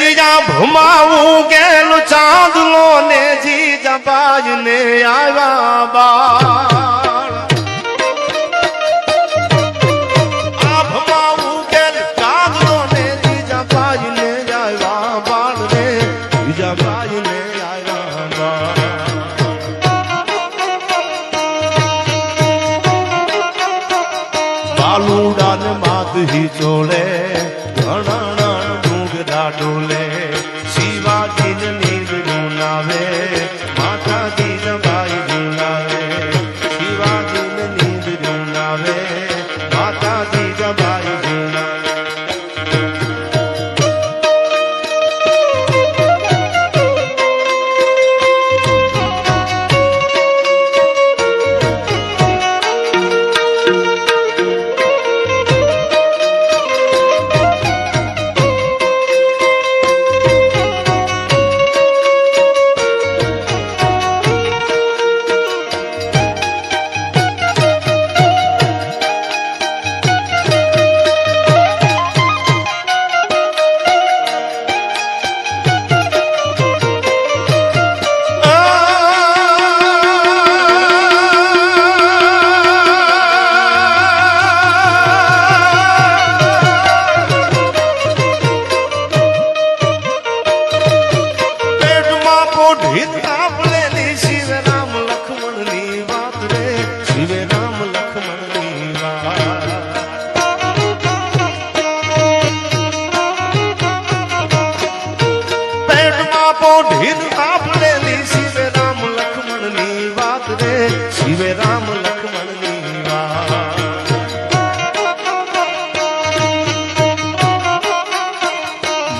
જીજા ભમાવું ગેલું ચાંદલો ને જીજા બાજ ને આવ્યા બાળ. આ ભમાવું ગેલું ચાંદલો ને જીજા બાજ ને આવ્યા બાળ રે. જીજા બાજ ને આવ્યા ને ચોળે ડુંગરા ડોલે શિવાજી ને નીર ગુનાવે માતાજી ને ભાઈ ગુનાવે શિવાજી ને નીર ગુનાવે માતાજી ને બાઈ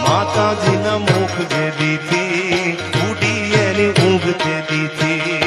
માતાજીના મુખ જે દીધી ઉડી એની ઊંઘ જે દીધી.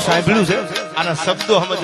સાંભળ્યું છે? આના શબ્દો સમજવા